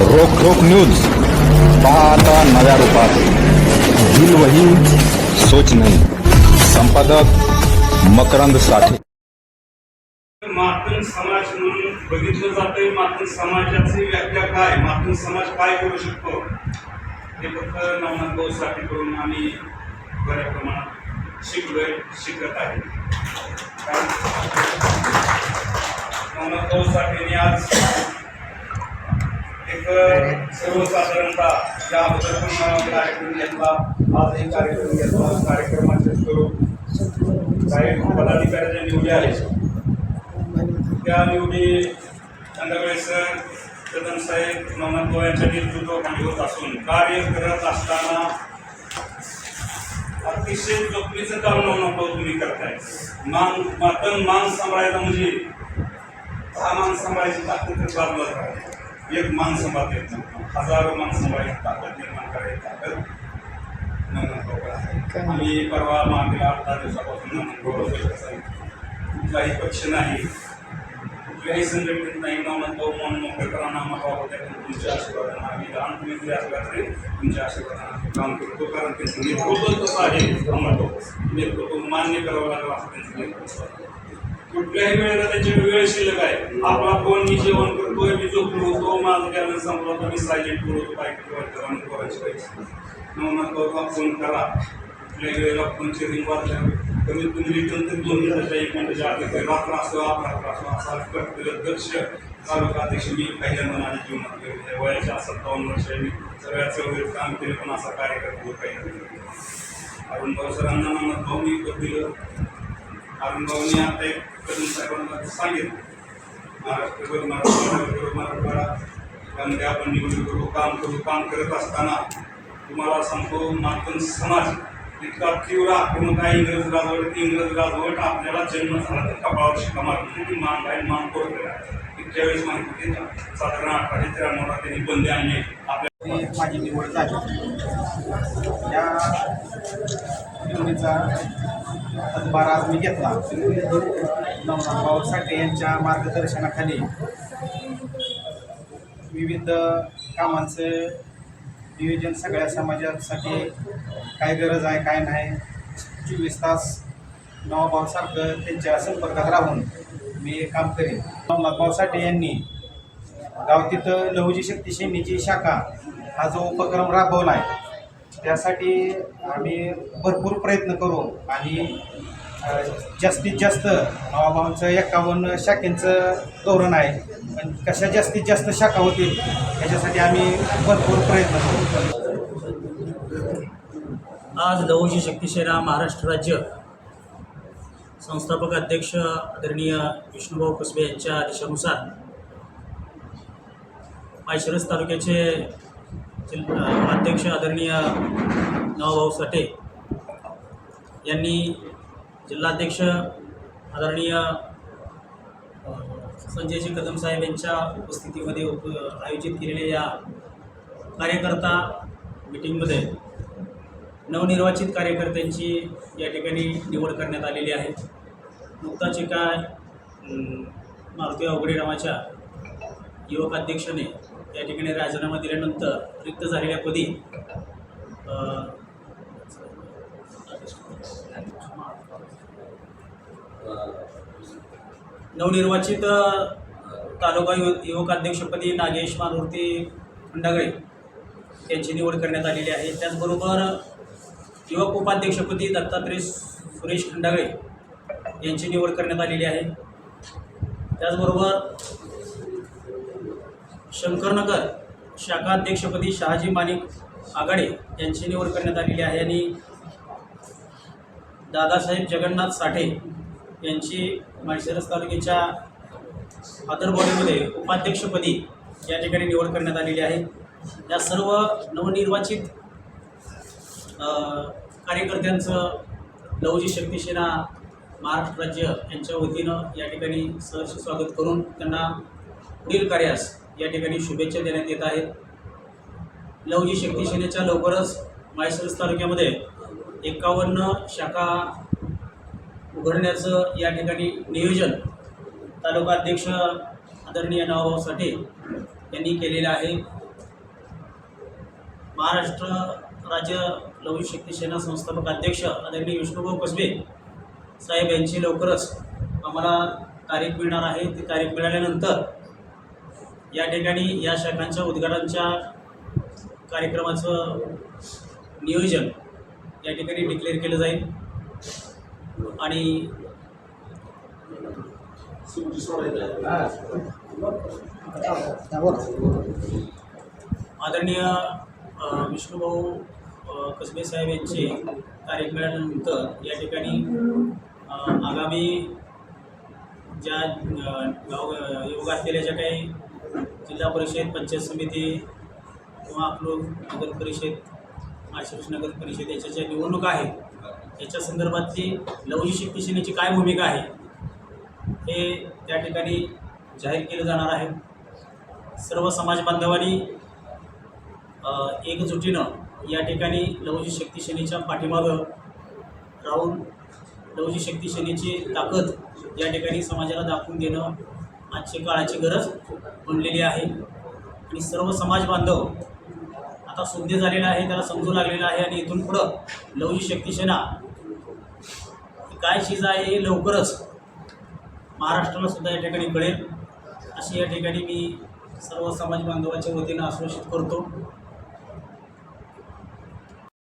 रोख रोख न्यूज. पाहता नव्या रूपात. दिल वही सोच नाही. संपादक मकरंद साठे. मातंग समाज म्हणून बघितलं जाते मातंग समाजाची व्याख्या काय? मातंग समाज काय करू शकतो? हे फक्त नवनाथ भाऊ भाऊसाठी करून आम्ही बऱ्या प्रमाणात शिकलोय शिकत आहे. नवनाथ भाऊ साठेने आज एक सर्वसाधारणतः या अगोदर पण कार्यक्रम घेतला आजही कार्यक्रम घेतला कार्यक्रमाचे स्वरूप काही पदाधिकाऱ्याच्या निवडी आहेत त्या निवडी त्यांच्याकडे सर कदम साहेब मोहम्मद यांच्या नेतृत्वाखाली होत असून कार्य करत असताना अतिशय जोखमीचं काम नव्हतं तुम्ही करताय मान मातन मान सांभाळायला म्हणजे हा मान सांभाळायची ताकद बाजूला राहते एक मान येत नाही हजारो मान सांभाळायची ताकद निर्माण करायची ताकद भाऊ आहे आम्ही परवा मागील आठ दहा दिवसापासून कसं आहे कुठलाही पक्ष नाही. कुठल्याही संघटनेत नाही. नवनाथ भाऊ म्हणून मोकळेकरांना आम्हाला होत्या तुमच्या आशीर्वादानं आम्ही लहानपणी जरी असला तरी तुमच्या आशीर्वादानं आम्ही काम करतो. कारण त्यांचं नेतृत्व कसं आहे. नेतृत्व मान्य करावं लागलं असं त्यांचं नेतृत्व. कुठल्याही वेळेला त्याची वेळ शिल्लक आहे. आपला फोन मी जेवण करतोय मी झोपलो होतो माझं कारण संपला तर मी सायलेंट करतो काय करायची पाहिजे नवनाथ भाऊला फोन करा. कुठल्याही वेळेला फोनची रिंग वाजल्या कमीत कमी रिटर्न तरी दोन मिनिटाच्या एक मिनिटाच्या आधी काही रात्र अकरा अकरा असतो असा कर्तव्य दक्ष तालुका अध्यक्ष मी पहिल्यांदा माझ्या जीवनात केलेलं वयाच्या सत्तावन्न वर्ष मी सगळ्याचं वगैरे काम केलं पण असा कार्यकर्ता काही अरुण भाऊ सरांना नमत भाऊ मी दिलं. अरुण आता एक कदम साहेबांना सांगितलं महाराष्ट्रभर मराठवाडा मराठवाडा त्यामध्ये आपण निवडणूक करू काम करू काम करत असताना तुम्हाला सांगतो मातन समाज इतका तीव्र आक्रमक आहे इंग्रज राजवट इंग्रज राजवट आपल्याला जन्म झाला तर कपाळावर शिका मारली ती मान बाहेर मान पडत इतक्या वेळेस माहिती होती साधारण अठराशे त्र्याण्णवला त्यांनी बंदी आणली. आपल्या ती माझी निवड झाली. या निवडीचा हातभार आज मी घेतला. नवनाथभाऊ साठे यांच्या मार्गदर्शनाखाली विविध कामांचं नियोजन सगळ्या समाजासाठी काय गरज आहे काय नाही चोवीस तास नवाभाऊसारखं त्यांच्या संपर्कात राहून मी काम करेन. नवनाथभाऊ साठे यांनी गावतीत लहुजी शक्ती सेनेची शाखा हा जो उपक्रम राबवला आहे त्यासाठी आम्ही भरपूर प्रयत्न करू आणि जास्तीत जास्त भावाभावांचं एकावन्न शाखेंचं धोरण आहे. पण कशा जास्तीत जास्त शाखा होतील याच्यासाठी आम्ही भरपूर प्रयत्न करू. आज लहुजी शक्तिशेरा महाराष्ट्र राज्य संस्थापक अध्यक्ष आदरणीय विष्णुभाऊ कसबे यांच्या आदेशानुसार माळशिरस तालुक्याचे अध्यक्ष आदरणीय नवभाऊ साठे यांनी जिल्हाध्यक्ष आदरणीय संजयजी कदम साहेब यांच्या उपस्थितीमध्ये उप आयोजित केलेल्या या कार्यकर्ता मिटिंगमध्ये नवनिर्वाचित कार्यकर्त्यांची या ठिकाणी निवड करण्यात आलेली आहे. नुकताच एका मारुती अवघडे नावाच्या युवक अध्यक्षाने त्या ठिकाणी राजीनामा दिल्यानंतर रिक्त झालेल्या पदी नवनिर्वाचित तालुका यु युवक अध्यक्षपदी नागेश मानूर्ती खंडागळे यांची निवड करण्यात आलेली आहे. त्याचबरोबर युवक उपाध्यक्षपदी दत्तात्रय सुरेश खंडागळे यांची निवड करण्यात आलेली आहे. त्याचबरोबर शंकरनगर शाखा अध्यक्षपदी शहाजी माणिक आघाडे यांची निवड करण्यात आलेली आहे आणि दादासाहेब जगन्नाथ साठे यांची माळशिरस तालुक्याच्या आदरबॉडीमध्ये उपाध्यक्षपदी या ठिकाणी निवड करण्यात आलेली आहे. या सर्व नवनिर्वाचित कार्यकर्त्यांचं लवजी शक्तीसेना महाराष्ट्र राज्य यांच्या वतीनं या ठिकाणी सहर्ष स्वागत करून त्यांना पुढील कार्यास या ठिकाणी शुभेच्छा देण्यात येत आहेत. लवजी शक्ती सेनेच्या लवकरच मायसरस तालुक्यामध्ये एकावन्न शाखा उघडण्याचं या ठिकाणी नियोजन तालुका अध्यक्ष आदरणीय नवाभाऊ साठे यांनी केलेलं आहे. महाराष्ट्र राज्य लवजी शक्ती सेना संस्थापक अध्यक्ष आदरणीय विष्णुभाऊ कसबे साहेब यांची लवकरच आम्हाला तारीख मिळणार आहे. ती तारीख मिळाल्यानंतर या ठिकाणी या शाखांच्या उद्घाटनच्या कार्यक्रमाचं नियोजन या ठिकाणी डिक्लेअर केलं जाईल. आणि आदरणीय विष्णूभाऊ विष्णुभाऊ कसबे साहेब यांचे कार्यक्रमानंतर या ठिकाणी आगामी ज्या गाव योगात केल्या ज्या काही जिल्हा परिषद पंचायत समिती किंवा आपलं नगर परिषद आशिष नगर परिषद याच्या ज्या निवडणुका आहेत याच्या संदर्भातली लवजी शक्ती सेनेची काय भूमिका आहे हे त्या ठिकाणी जाहीर केलं जाणार आहे. सर्व समाज बांधवांनी एकजुटीनं या ठिकाणी लवजी शक्ती सेनेच्या पाठीमागं राहून लवजी शक्ती सेनेची ताकद या ठिकाणी समाजाला दाखवून देणं आजची काळाची गरज बनलेली आहे. आणि सर्व समाज बांधव आता शुद्ध झालेला आहे त्याला समजू लागलेला आहे आणि इथून पुढं लवजी शक्तीसेना काय चीज आहे हे लवकरच महाराष्ट्राला सुद्धा या ठिकाणी कळेल. अशी या ठिकाणी मी सर्व समाज बांधवाच्या वतीनं आश्वासित करतो.